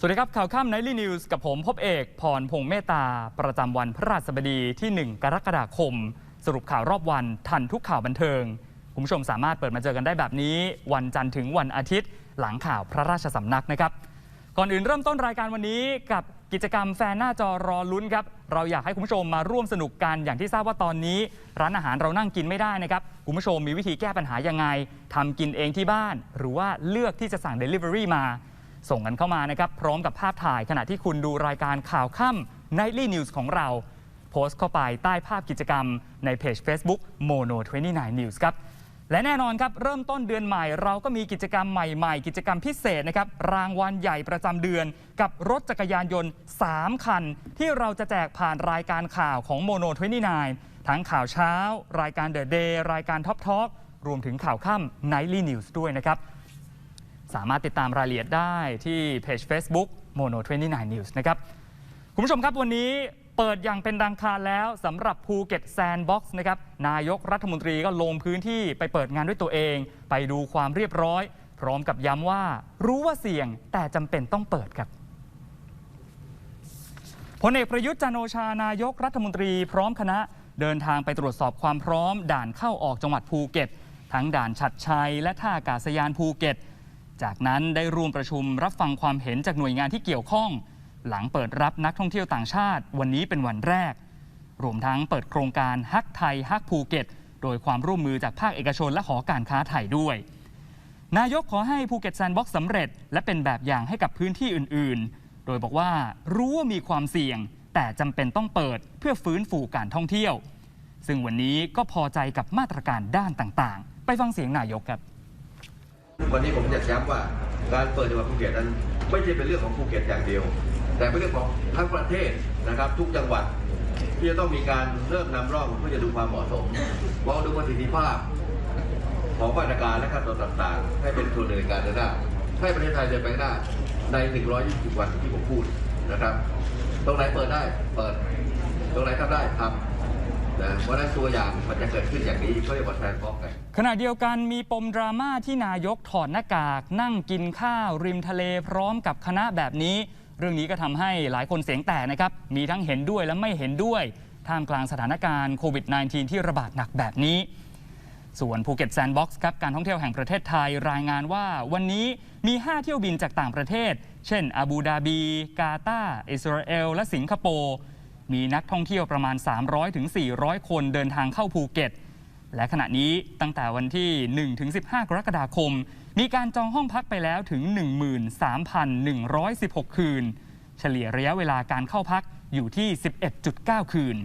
สวัสดีครับข่าวค่ำไนลี่นิวส์กับผมพบเอกพรพงษ์เมตตา ประจำวันพระราชบดีที่ 1 กรกฎาคม สรุปข่าวรอบวันทันทุกข่าวบันเทิง คุณผู้ชมสามารถเปิดมาเจอกันได้แบบนี้ วันจันทร์ถึงวันอาทิตย์ หลังข่าวพระราชสำนักนะครับ ก่อนอื่นเริ่มต้นรายการวันนี้กับกิจกรรมแฟนหน้าจอรอลุ้นครับ เราอยากให้คุณผู้ชมมาร่วมสนุกกันอย่างที่ทราบว่าตอนนี้ ร้านอาหารเรานั่งกินไม่ได้นะครับ คุณผู้ชมมีวิธีแก้ปัญหายังไงทำกินเองที่บ้าน หรือว่าเลือกที่จะสั่ง Delivery มา ส่งกันเข้ามานะครับพร้อมกับภาพถ่ายขณะที่คุณดูรายการข่าวค่ำ Nightly News ของเรา โพสต์เข้าไปใต้ภาพกิจกรรมในเพจ Facebook Mono 29 News ครับและแน่นอนครับ เริ่มต้นเดือนใหม่ เราก็มีกิจกรรมใหม่ ๆ กิจกรรมพิเศษนะครับ รางวัลใหญ่ประจำเดือน กับรถจักรยานยนต์ 3 คัน ที่เราจะแจกผ่านรายการข่าวของ Mono 29 ทั้งข่าวเช้า รายการ The Day รายการ Top Talk รวมถึงข่าวค่ำ Nightly News ด้วยนะครับ สามารถติดตามรายละเอียดได้ที่เพจ Facebook Mono 29 News นะครับ คุณผู้ชมครับวันนี้เปิดอย่างเป็นดังคารแล้วสำหรับภูเก็ตแซนด์บ็อกซ์นะครับนายกรัฐมนตรีก็ลงพื้นที่ไปเปิดงานด้วยตัวเอง ไปดูความเรียบร้อย พร้อมกับย้ำว่ารู้ว่าเสี่ยงแต่จำเป็นต้องเปิดครับพลเอกประยุทธ์จันโอชานายกรัฐมนตรีพร้อมคณะเดินทางไปตรวจสอบความพร้อม ด่านเข้าออกจังหวัดภูเก็ต ทั้งด่านฉัดชัยและท่าอากาศยานภูเก็ต จากนั้นได้ร่วมประชุมรับฟังความเห็นจากหน่วยงานที่เกี่ยวข้อง หลังเปิดรับนักท่องเที่ยวต่างชาติ วันนี้เป็นวันแรก รวมทั้งเปิดโครงการฮักไทยฮักภูเก็ต โดยความร่วมมือจากภาคเอกชนและหอการค้าไทยด้วย นายกขอให้ภูเก็ตแซนด์บ็อกซ์สำเร็จ และเป็นแบบอย่างให้กับพื้นที่อื่น ๆ โดยบอกว่ารู้ว่ามีความเสี่ยง แต่จำเป็นต้องเปิดเพื่อฟื้นฟูการท่องเที่ยว ซึ่งวันนี้ก็พอใจกับมาตรการด้านต่างๆ ไปฟังเสียงนายกครับ วันนี้ผมอยากย้ำว่าการเปิดจังหวัดภูเก็ตนั้นไม่ใช่เป็นเรื่องของภูเก็ตอย่างเดียว แต่เป็นเรื่องของทั้งประเทศนะครับทุกจังหวัดที่จะต้องมีการเริ่มนำร่องเพื่อจะดูความเหมาะสมมองดูประสิทธิภาพ ของมาตรการและขั้นตอนต่างๆ ให้เป็นส่วนหนึ่งในการเดินหน้าให้ประเทศไทยเดินไปข้างหน้าใน 120 วันที่ผมพูดนะครับ ตรงไหนเปิดได้เปิด ตรงไหนทำได้ทำ นะเพราะฉะนั้นตัวอย่างมันจะเกิดขึ้นอย่างนี้เขาเรียกว่าแทนฟอกไงขณะเดียวกันมีปมดราม่าที่นายกถอดหน้ากาก นั่งกินข้าวริมทะเลพร้อมกับคณะแบบนี้ เรื่องนี้ก็ทำให้หลายคนเสียงแตกนะครับ มีทั้งเห็นด้วยและไม่เห็นด้วย ท่ามกลางสถานการณ์โควิด -19 ที่ระบาดหนักแบบนี้ ส่วนภูเก็ตแซนด์บ็อกซ์ครับการท่องเที่ยวแห่งประเทศไทยรายงานว่าวันนี้มี 5 เที่ยวบินจากต่างประเทศ เช่นอาบูดาบี กาตาร์อิสราเอล และสิงคโปร์ มีนักท่องเที่ยวประมาณ 300-400ถึง400คนเดินทางเข้าภูเก็ต และขณะนี้ตั้งแต่วันที่1ถึง15 กรกฎาคม มีการจองห้องพักไปแล้วถึง 13,116 คืน เฉลี่ยระยะเวลาการเข้าพักอยู่ที่ 11.9 คืน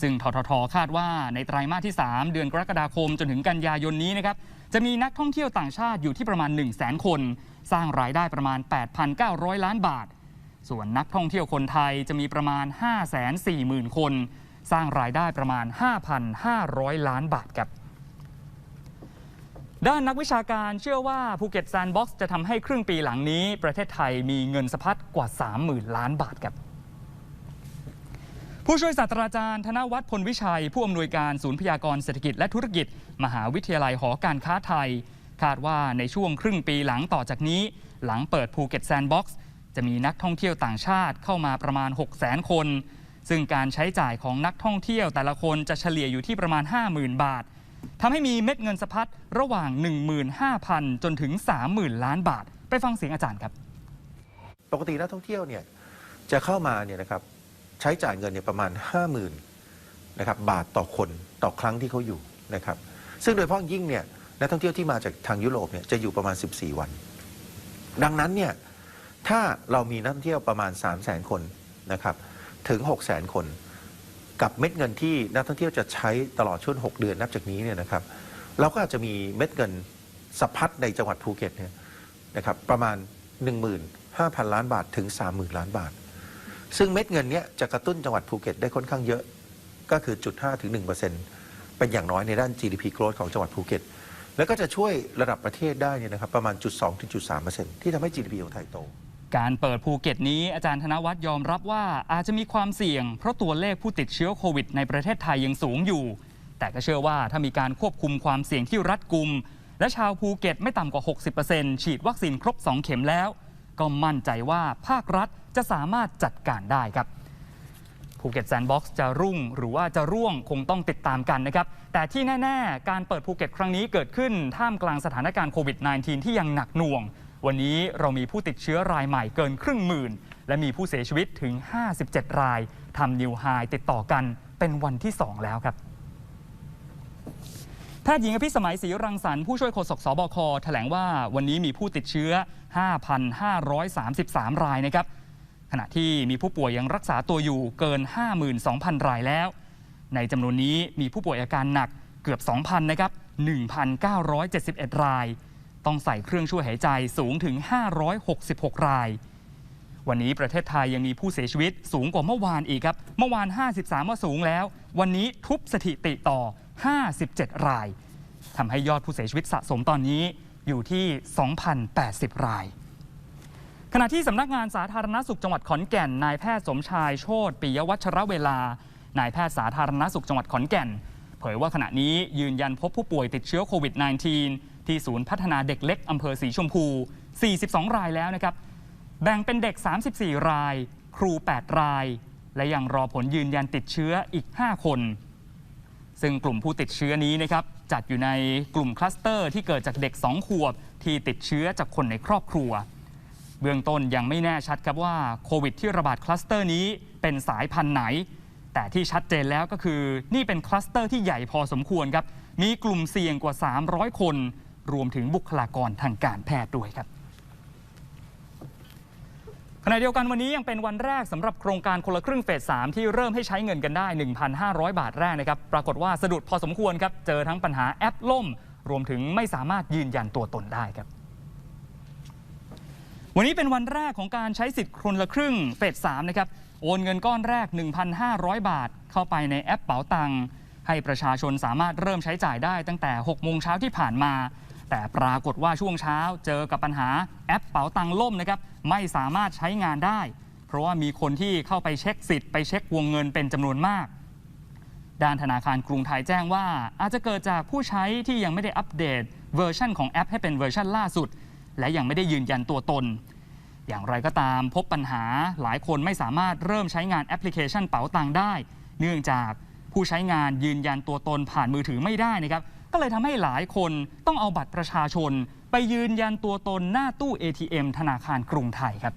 ซึ่งทททคาดว่าในไตรมาสที่ 3 เดือนกรกฎาคมจนถึงกันยายนนี้นะครับจะมีนักท่องเที่ยวต่างชาติอยู่ที่ประมาณ 1 0 0 0 0แคน สร้างรายได้ประมาณ 8,900 ล้านบาท ส่วนนักท่องเที่ยวคนไทยจะมีประมาณ 540,000 คน สร้างรายได้ประมาณ 5,500 ล้านบาทครับด้านนักวิชาการเชื่อว่าภูเก็ตแซนด์บ็อกซ์จะทำให้ครึ่งปีหลังนี้ ประเทศไทยมีเงินสะพัดกว่า 30,000 ล้านบาทครับ ผู้ช่วยศาสตราจารย์ธนวัฒน์พลวิชัย ผู้อำนวยการศูนย์พยากรณ์เศรษฐกิจและธุรกิจ มหาวิทยาลัยหอการค้าไทย คาดว่าในช่วงครึ่งปีหลังต่อจากนี้ หลังเปิดภูเก็ตแซนด์บ็อกซ์ จะมีนักท่องเที่ยวต่างชาติเข้ามาประมาณ 6 0 0 0 0คน ซึ่งการใช้จ่ายของนักท่องเที่ยวแต่ละคนจะเฉลี่ยอยู่ที่ประมาณ 50,000 บาททำให้มีเม็ดเงินสะพัดระหว่าง 15,000 จนถึง 30,000 ล้านบาท ไปฟังเสียงอาจารย์ครับ ปกตินักท่องเที่ยวเนี่ยจะเข้ามาเนี่ยนะครับใช้จ่ายเงินเนี่ยประมาณ 50,000นะครับบาทต่อคนต่อครั้งที่เขาอยู่นะครับ ซึ่งโดยเฉพาะยิ่งเนี่ยนักท่องเที่ยวที่มาจากทางยุโรปเนี่ยจะอยู่ประมาณ 14 วัน ดังนั้นเนี่ย ถ้าเรามีนักท่องเที่ยวประมาณ 3 0 0 0 0 0คนนะครับถึง 6 0 0 0 0 0คน กับเม็ดเงินที่นักท่องเที่ยวจะใช้ตลอดช่วง 6 เดือนนับจากนี้เนี่ยนะครับเราก็อาจจะมีเม็ดเงินสะพัดในจังหวัดภูเก็ตเนี่ยนะครับประมาณ 15,000 ล้านบาทถึง 30,000 ล้านบาท ซึ่งเม็ดเงินเนี้ยจะกระตุ้นจังหวัดภูเก็ตได้ค่อนข้างเยอะก็คือจุด5ถึง1เป็นอย่างน้อยในด้าน GDP growth ของจังหวัดภูเก็ตแล้วก็จะช่วยระดับประเทศได้เนี่ยนะครับประมาณจุด2ถึงจุด3ที่ทำให้ GDP ของไทยโต การเปิดภูเก็ตนี้อาจารย์ธนวัฒน์ยอมรับว่าอาจจะมีความเสี่ยง เพราะตัวเลขผู้ติดเชื้อโควิดในประเทศไทยยังสูงอยู่ แต่ก็เชื่อว่าถ้ามีการควบคุมความเสี่ยงที่รัดกุม และชาวภูเก็ตไม่ต่ำกว่า 60%ฉีดวัคซีนครบ 2 เข็มแล้ว ก็มั่นใจว่าภาครัฐจะสามารถจัดการได้ครับภูเก็ตแซนด์บ็อกซ์จะรุ่งหรือว่าจะร่วงคงต้องติดตามกันนะครับ แต่ที่แน่ ๆ การเปิดภูเก็ตครั้งนี้เกิดขึ้นท่ามกลางสถานการณ์โควิด -19 ที่ยังหนักหน่วง วันนี้เรามีผู้ติดเชื้อรายใหม่เกินครึ่งหมื่น และมีผู้เสียชีวิตถึง 57 รายทำนิวไฮติดต่อกันเป็นวันที่ 2 แล้วครับแพทย์หญิงอภิสมัยศรีรังสรรค์ผู้ช่วยโฆษกสบคแถลงว่าวันนี้มีผู้ติดเชื้อ 5,533 รายนะครับ ขณะที่มีผู้ป่วยยังรักษาตัวอยู่เกิน 52,000 รายแล้ว ในจำนวนนี้มีผู้ป่วยอาการหนักเกือบ 2,000 นะครับ 1,971 ราย ต้องใส่เครื่องช่วยหายใจสูงถึง 566 ราย วันนี้ประเทศไทยยังมีผู้เสียชีวิตสูงกว่าเมื่อวานอีกครับ เมื่อวาน 53 ว่าสูงแล้ว วันนี้ทุบสถิติต่อ 57 รายทำให้ยอดผู้เสียชีวิตสะสมตอนนี้อยู่ที่ 2,080 รายขณะที่สำนักงานสาธารณสุขจังหวัดขอนแก่น นายแพทย์สมชายโชติปิยวัชรเวลา นายแพทย์สาธารณสุขจังหวัดขอนแก่น เผยว่าขณะนี้ยืนยันพบผู้ป่วยติดเชื้อโควิด -19 ที่ศูนย์พัฒนาเด็กเล็กอำเภอสีชมพู 42 รายแล้วนะครับ แบ่งเป็นเด็ก 34 ราย ครู 8 ราย และยังรอผลยืนยันติดเชื้ออีก 5 คน ซึ่งกลุ่มผู้ติดเชื้อนี้นะครับจัดอยู่ในกลุ่มคลัสเตอร์ที่เกิดจากเด็ก 2 ขวบ ที่ติดเชื้อจากคนในครอบครัว เบื้องต้นยังไม่แน่ชัดครับว่าโควิดที่ระบาดคลัสเตอร์นี้เป็นสายพันธุ์ไหน แต่ที่ชัดเจนแล้วก็คือนี่เป็นคลัสเตอร์ที่ใหญ่พอสมควรครับมีกลุ่มเสี่ยงกว่า 300 คน รวมถึงบุคลากรทางการแพทย์ด้วยครับขณะเดียวกันวันนี้ยังเป็นวันแรกสำหรับโครงการคนละครึ่งเฟส 3 ที่เริ่มให้ใช้เงินกันได้ 1,500 บาทแรกนะครับ ปรากฏว่าสะดุดพอสมควรครับ เจอทั้งปัญหาแอปล่ม รวมถึงไม่สามารถยืนยันตัวตนได้ครับ วันนี้เป็นวันแรกของการใช้สิทธิ์คนละครึ่งเฟส 3 นะครับ โอนเงินก้อนแรก 1,500 บาท เข้าไปในแอปเป๋าตังค์ให้ประชาชนสามารถเริ่มใช้จ่ายได้ตั้งแต่ 6 โมงเช้าที่ผ่านมา แต่ปรากฏว่าช่วงเช้าเจอกับปัญหาแอปเป๋าตังค์ล่มนะครับไม่สามารถใช้งานได้ เพราะว่ามีคนที่เข้าไปเช็คสิทธิ์ไปเช็ควงเงินเป็นจำนวนมากด้านธนาคารกรุงไทยแจ้งว่า อาจจะเกิดจากผู้ใช้ที่ยังไม่ได้อัปเดตเวอร์ชันของแอปให้เป็นเวอร์ชันล่าสุด และยังไม่ได้ยืนยันตัวตน อย่างไรก็ตามพบปัญหาหลายคนไม่สามารถเริ่มใช้งานแอปพลิเคชันเป๋าตังค์ได้ เนื่องจากผู้ใช้งานยืนยันตัวตนผ่านมือถือไม่ได้นะครับ ก็เลยทำให้หลายคนต้องเอาบัตรประชาชน ไปยืนยันตัวตนหน้าตู้ ATM ธนาคารกรุงไทยครับ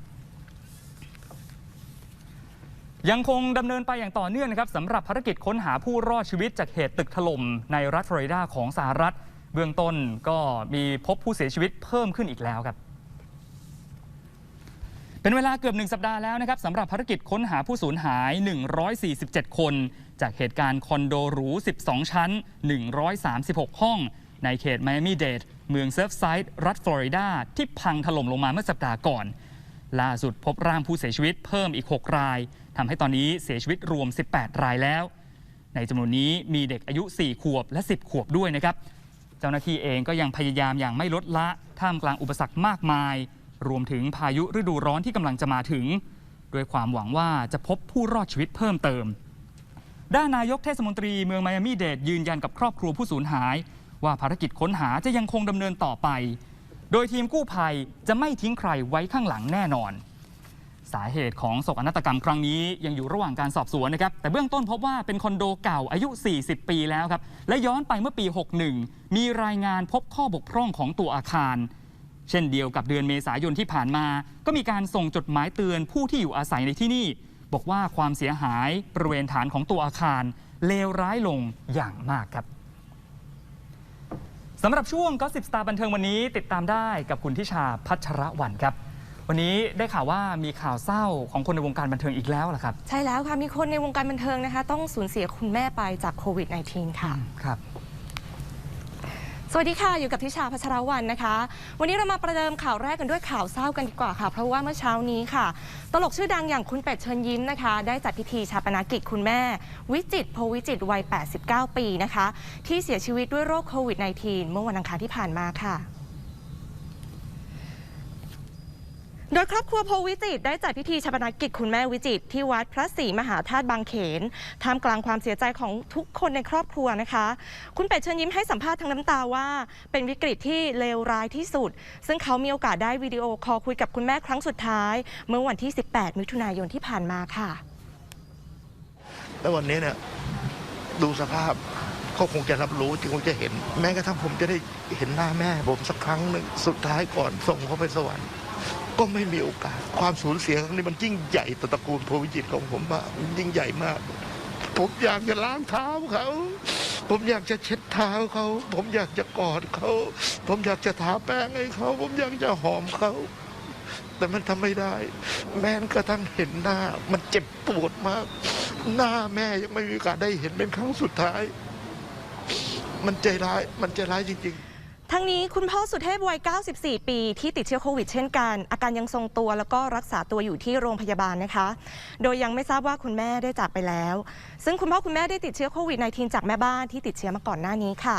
ยังคงดำเนินไปอย่างต่อเนื่องนะครับสำหรับภารกิจค้นหาผู้รอดชีวิตจากเหตุตึกถล่มในรัฐฟลอริดาของสหรัฐ เบื้องต้นก็มีพบผู้เสียชีวิตเพิ่มขึ้นอีกแล้วครับ เป็นเวลาเกือบหนึ่งสัปดาห์แล้วนะครับสำหรับภารกิจค้นหาผู้สูญหาย 147 คน จากเหตุการณ์คอนโดหรู 12 ชั้น 136 ห้อง ในเขตไมอามีเดดเมืองเซิร์ฟไซด์รัฐฟลอริดา ที่พังถล่มลงมาเมื่อสัปดาห์ก่อน ล่าสุดพบร่างผู้เสียชีวิตเพิ่มอีก 6 รายทำให้ตอนนี้เสียชีวิตรวม 18 รายแล้ว ในจำนวนนี้มีเด็กอายุ 4 ขวบและ 10 ขวบด้วยนะครับ เจ้าหน้าที่เองก็ยังพยายามอย่างไม่ลดละท่ามกลางอุปสรรคมากมาย รวมถึงพายุฤดูร้อนที่กำลังจะมาถึง ด้วยความหวังว่าจะพบผู้รอดชีวิตเพิ่มเติม ด้านนายกเทศมนตรีเมืองไมอามีเดดยืนยันกับครอบครัวผู้สูญหาย ว่าภารกิจค้นหาจะยังคงดำเนินต่อไป โดยทีมกู้ภัยจะไม่ทิ้งใครไว้ข้างหลังแน่นอน สาเหตุของโศกนาฏกรรมครั้งนี้ยังอยู่ระหว่างการสอบสวนนะครับ แต่เบื้องต้นพบว่าเป็นคอนโดเก่าอายุ 40 ปีแล้วครับ และย้อนไปเมื่อปี 61 มีรายงานพบข้อบกพร่องของตัวอาคาร เช่นเดียวกับเดือนเมษายนที่ผ่านมา ก็มีการส่งจดหมายเตือนผู้ที่อยู่อาศัยในที่นี่ บอกว่าความเสียหายบริเวณฐานของตัวอาคารเลวร้ายลงอย่างมากครับสำหรับช่วงก็สิบสตาร์บันเทิงวันนี้ติดตามได้กับคุณทิชาพัชรวรรณครับ วันนี้ได้ข่าวว่ามีข่าวเศร้าของคนในวงการบันเทิงอีกแล้วเหรอครับ ใช่แล้วค่ะ มีคนในวงการบันเทิงนะคะ ต้องสูญเสียคุณแม่ไปจากโควิด -19 ค่ะครับ สวัสดีค่ะ อยู่กับทิชาพัชรวันนะคะ วันนี้เรามาประเดิมข่าวแรกกันด้วยข่าวเศร้ากันดีกว่าค่ะ เพราะว่าเมื่อเช้านี้ค่ะ ตลกชื่อดังอย่างคุณเป็ดเชิญยิ้มนะคะ ได้จัดพิธีชาปนกิจคุณแม่ วิจิตโพวิจิตวัย 89 ปีนะคะ ที่เสียชีวิตด้วยโรคโควิด -19 เมื่อวันอังคารที่ผ่านมาค่ะ โดยครอบครัวโพวิจิตได้จัดพิธีชาปนกิจคุณแม่วิจิตที่วัดพระศรีมหาธาตุบางเขนท่ามกลางความเสียใจของทุกคนในครอบครัวนะคะ คุณเป็ดเชิญยิ้มให้สัมภาษณ์ทั้งน้ำตาว่า เป็นวิกฤตที่เลวร้ายที่สุด ซึ่งเขามีโอกาสได้วิดีโอคอลคุยกับคุณแม่ครั้งสุดท้าย เมื่อวันที่ 18 มิถุนายนที่ผ่านมาค่ะ แล้ววันนี้เนี่ยดูสภาพก็คงจะรับรู้คงจะเห็น แม้กระทั่งผมจะได้เห็นหน้าแม่ผมสักครั้งหนึ่งสุดท้ายก่อนส่งเขาไปสวรรค์ ก็ไม่มีโอกาส ความสูญเสียครั้งนี้มันยิ่งใหญ่ต่อตระกูลโพวิจิตของผมมากยิ่งใหญ่มาก ผมอยากจะล้างเท้าเขา ผมอยากจะเช็ดเท้าเขา ผมอยากจะกอดเขา ผมอยากจะทาแป้งให้เขา ผมอยากจะหอมเขาแต่มันทำไม่ได้ แม้กระทั่งเห็นหน้า มันเจ็บปวดมาก หน้าแม่ยังไม่มีโอกาสได้เห็นเป็นครั้งสุดท้าย มันใจร้าย มันใจร้ายจริง ๆ ทั้งนี้คุณพ่อสุเทพวัย 94 ปี ที่ติดเชื้อโควิดเช่นกัน อาการยังทรงตัวแล้วก็รักษาตัวอยู่ที่โรงพยาบาลนะคะ โดยยังไม่ทราบว่าคุณแม่ได้จากไปแล้ว ซึ่งคุณพ่อคุณแม่ได้ติดเชื้อโควิด -19 จากแม่บ้านที่ติดเชื้อมาก่อนหน้านี้ค่ะ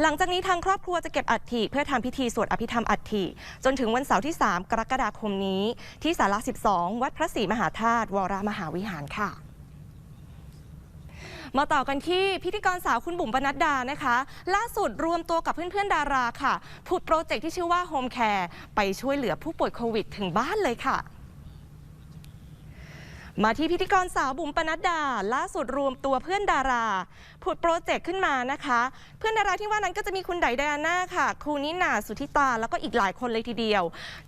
หลังจากนี้ทางครอบครัวจะเก็บอัฐิเพื่อทำพิธีสวดอภิธรรมอัฐิจนถึงวันเสาร์ที่ 3 กรกฎาคมนี้ ที่ศาลา 12 วัดพระศรีมหาธาตุวรมหาวิหารค่ะ มาต่อกันที่พิธีกรสาวคุณบุ๋มปนัดดานะคะ ล่าสุดรวมตัวกับเพื่อนๆดาราค่ะผุดโปรเจกต์ที่ชื่อว่า Home Care ไปช่วยเหลือผู้ป่วยโควิดถึงบ้านเลยค่ะ มาที่พิธีกรสาวบุ๋มปนัดดา ล่าสุดรวมตัวเพื่อนดาราผุดโปรเจกต์ขึ้นมานะคะ เพื่อนดาราที่ว่านั้นก็จะมีคุณไดไดอาน่าค่ะครูนินาสุธิตา แล้วก็อีกหลายคนเลยทีเดียว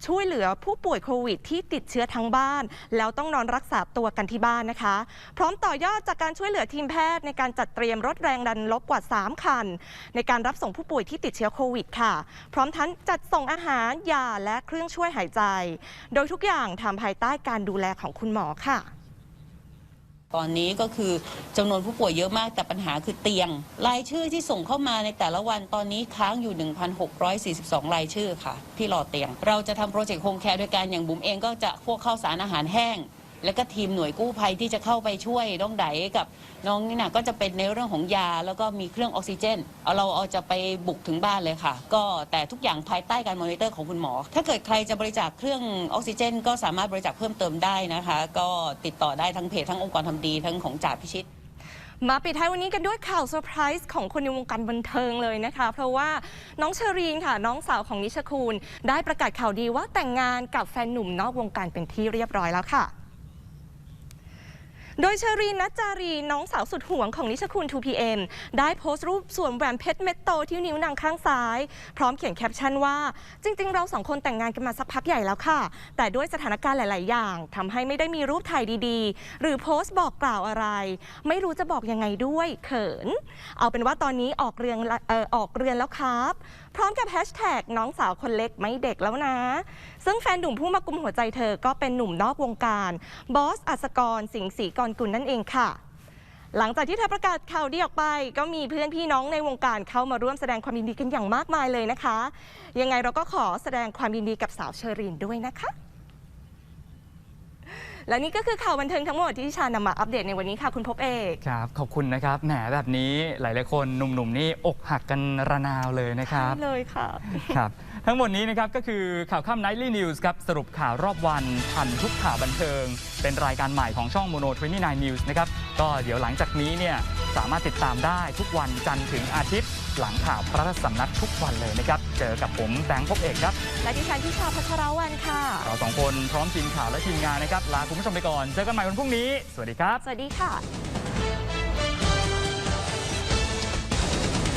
ช่วยเหลือผู้ป่วยโควิดที่ติดเชื้อทั้งบ้าน แล้วต้องนอนรักษาตัวกันที่บ้านนะคะ พร้อมต่อยอดจากการช่วยเหลือทีมแพทย์ในการจัดเตรียมรถแรงดันลบกว่า 3 คัน ในการรับส่งผู้ป่วยที่ติดเชื้อโควิดค่ะ พร้อมทั้งจัดส่งอาหารยาและเครื่องช่วยหายใจ โดยทุกอย่างทำภายใต้การดูแลของคุณหมอค่ะ ตอนนี้ก็คือจำนวนผู้ป่วยเยอะมากแต่ปัญหาคือเตียง รายชื่อที่ส่งเข้ามาในแต่ละวันตอนนี้ค้างอยู่ 1,642 รายชื่อค่ะ ที่รอเตียง เราจะทำโปรเจกต์โฮมแคร์โดยการอย่างบุ๋มเองก็จะพวกข้าวสารอาหารแห้ง แล้วก็ทีมหน่วยกู้ภัยที่จะเข้าไปช่วยน้องไดกับน้องนี่นะก็จะเป็นในเรื่องของยาแล้วก็มีเครื่องออกซิเจน เอาเราเอาจะไปบุกถึงบ้านเลยค่ะ ก็แต่ทุกอย่างภายใต้การมอนิเตอร์ของคุณหมอ ถ้าเกิดใครจะบริจาคเครื่องออกซิเจน ก็สามารถบริจาคเพิ่มเติมได้นะคะ ก็ติดต่อได้ทั้งเพจทั้งองค์กรทำดีทั้งของจ่าพิชิตมาปิดท้ายวันนี้กันด้วยข่าวเซอร์ไพรส์ของคนในวงการบันเทิงเลยนะคะ เพราะว่าน้องเชอรีนค่ะ น้องสาวของนิชคูล ได้ประกาศข่าวดีว่าแต่งงานกับแฟนหนุ่มนอกวงการเป็นที่เรียบร้อยแล้วค่ะ โดยเชอรีนนัจจารีน้องสาวสุดห่วงของนิชคุณ 2PM ได้โพสต์รูปสวมแหวนเพชรเม็ดโตที่นิ้วนางข้างซ้าย พร้อมเขียนแคปชั่นว่า จริง ๆ เราสองคนแต่งงานกันมาสักพักใหญ่แล้วค่ะ แต่ด้วยสถานการณ์หลาย ๆ อย่างทำให้ไม่ได้มีรูปถ่ายดีๆ หรือโพสต์บอกกล่าวอะไร ไม่รู้จะบอกยังไงด้วยเขิน เอาเป็นว่าตอนนี้ออกเรือนออออกเรือนแล้วครับ พร้อมกับแฮชแท็กน้องสาวคนเล็กไม่เด็กแล้วนะ ซึ่งแฟนหนุ่มผู้มากุมหัวใจเธอก็เป็นหนุ่มนอกวงการบอสอัศกรสิงห์ศรีกรกุลนั่นเองค่ะหลังจากที่เธอประกาศข่าวดีออกไป ก็มีเพื่อนพี่น้องในวงการเข้ามาร่วมแสดงความยินดีกันอย่างมากมายเลยนะคะ ยังไงเราก็ขอแสดงความยินดีกับสาวเชอรีนด้วยนะคะ และนี่ก็คือข่าวบันเทิงทั้งหมดที่ดิชานำมาอัปเดตในวันนี้ค่ะคุณพบเอกครับขอบคุณนะครับแหมแบบนี้หลายๆคนหนุ่มๆนี่อกหักกันระนาวเลยนะครับใช่เลยค่ะครับทั้งหมดนี้นะครับก็คือข่าวค่ำ Nightly News ครับสรุปข่าวรอบวันทันทุกข่าวบันเทิง เป็นรายการใหม่ของช่อง Mono 29 News นะครับ ก็เดี๋ยวหลังจากนี้เนี่ยสามารถติดตามได้ทุกวันจันทร์ถึงอาทิตย์ หลังข่าวพระราชสำนักทุกวันเลยนะครับ เจอกับผมแบงค์พบเอกครับ และดิฉันทิชาพัชรวันค่ะ เราสองคนพร้อมทีมข่าวและทีมงานนะครับ ลาคุณผู้ชมไปก่อน เจอกันใหม่วันพรุ่งนี้ สวัสดีครับ สวัสดีค่ะ